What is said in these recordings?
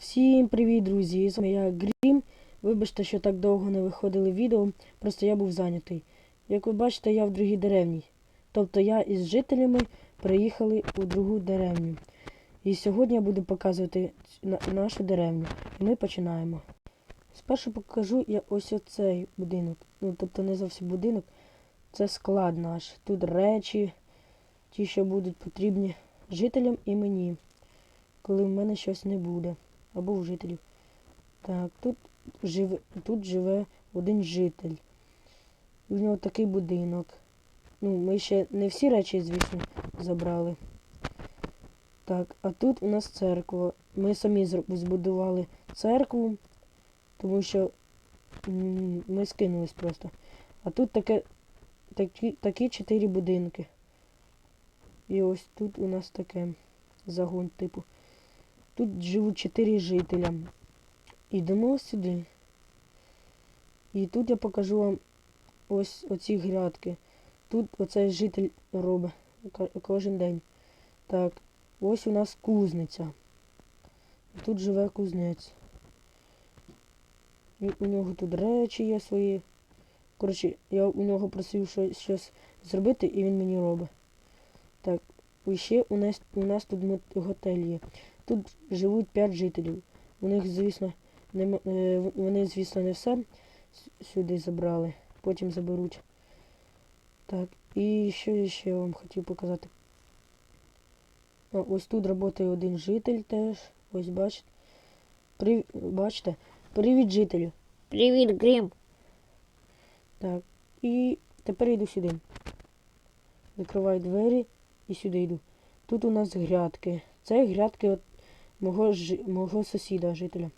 Всім привіт, друзі! З вами я Грім. Вибачте, що так довго не виходили відео, просто я був зайнятий. Як ви бачите, я в другій деревні. Тобто я із жителями приїхали у другу деревню. І сьогодні я буду показувати нашу деревню. І ми починаємо. Спершу покажу я ось оцей будинок. Ну, тобто не зовсім будинок, це склад наш. Тут речі, ті, що будуть потрібні жителям і мені, коли в мене щось не буде або у жителів. Так, тут живе, тут живе один житель. У нього такий будинок. Ну, ми ще не всі речі, звісно, забрали. Так, а тут у нас церква. Ми самі збудували церкву, тому що ми скинулись просто. А тут таке, такі, такі чотири будинки. І ось тут у нас таке загон, типу. Тут живуть чотири жителя. Йдемо сюди. І тут я покажу вам ось оці грядки. Тут оцей житель робить кожен день. Так, ось у нас кузниця. Тут живе кузнець. І у нього тут речі є свої. Коротше, я у нього просив щось, щось зробити, і він мені робить. Так, і ще у нас, у нас тут готель є. Тут живуть 5 жителів. У них, звісно, нема, е, вони, звісно, не все сюди забрали. Потім заберуть. Так, і що я ще вам хотів показати? А, ось тут працює один житель теж. Ось бачите. Прив... Бачите? Привіт, жителю. Привіт, Грім. Так. І тепер йду сюди. Закриваю двері і сюди йду. Тут у нас грядки. Це грядки от мого, жи- мого сусіда, жителя.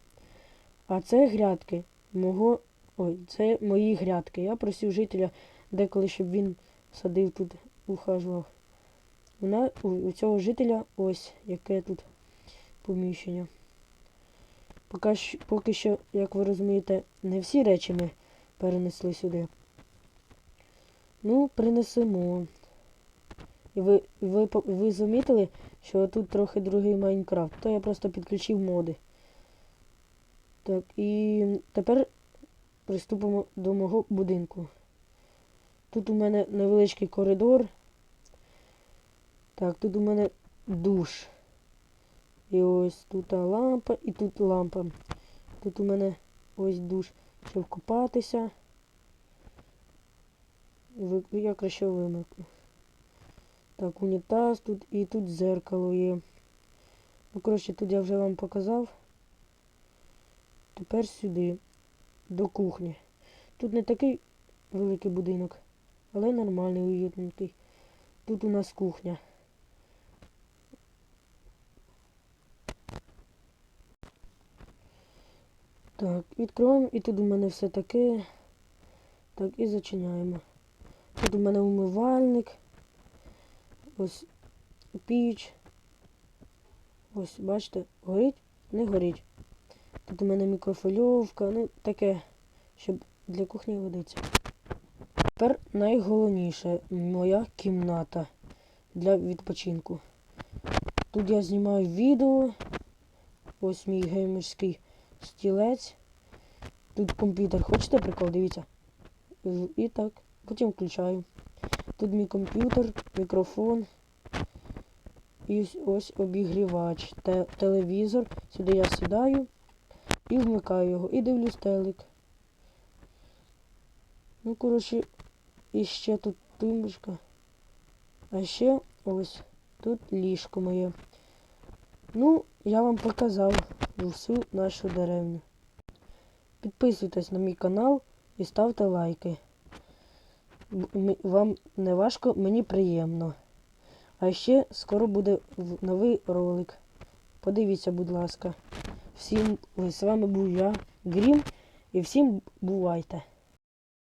А це грядки мого. Ой, це мої грядки. Я просив жителя деколи, щоб він садив тут, ухажував. У, на, у, цього жителя ось яке тут поміщення. Поки, щ- поки що, як ви розумієте, не всі речі ми перенесли сюди. Ну, принесемо. І ви, ви, ви замітили, що тут трохи другий Майнкрафт. То я просто підключив моди. Так, і тепер приступимо до мого будинку. Тут у мене невеличкий коридор. Так, тут у мене душ. І ось тут лампа, і тут лампа. Тут у мене ось душ, щоб купатися. Я краще вимикну. Так, унітаз тут і тут дзеркало є. Ну, коротше, тут я вже вам показав. Тепер сюди, до кухні. Тут не такий великий будинок, але нормальний, уютненький. Тут у нас кухня. Так, відкриваємо і тут у мене все таке. Так, і зачиняємо. Тут у мене умивальник. Ось піч. Ось, бачите, горить, не горить. Тут у мене мікрофильовка, ну таке, щоб для кухні годиться. Тепер найголовніше моя кімната для відпочинку. Тут я знімаю відео. Ось мій геймерський стілець. Тут комп'ютер. Хочете прикол? Дивіться. І так. Потім включаю. Тут мій комп'ютер, мікрофон. І ось- обігрівач. Те- телевізор. Сюди я сідаю і вмикаю його. І дивлюсь телек. Ну, коротше, і ще тут тумбочка. А ще ось тут ліжко моє. Ну, я вам показав всю нашу деревню. Підписуйтесь на мій канал і ставте лайки. Вам не важко, мені приємно. А ще скоро буде новий ролик. Подивіться, будь ласка. Всім з вами був я, Грім, і всім бувайте.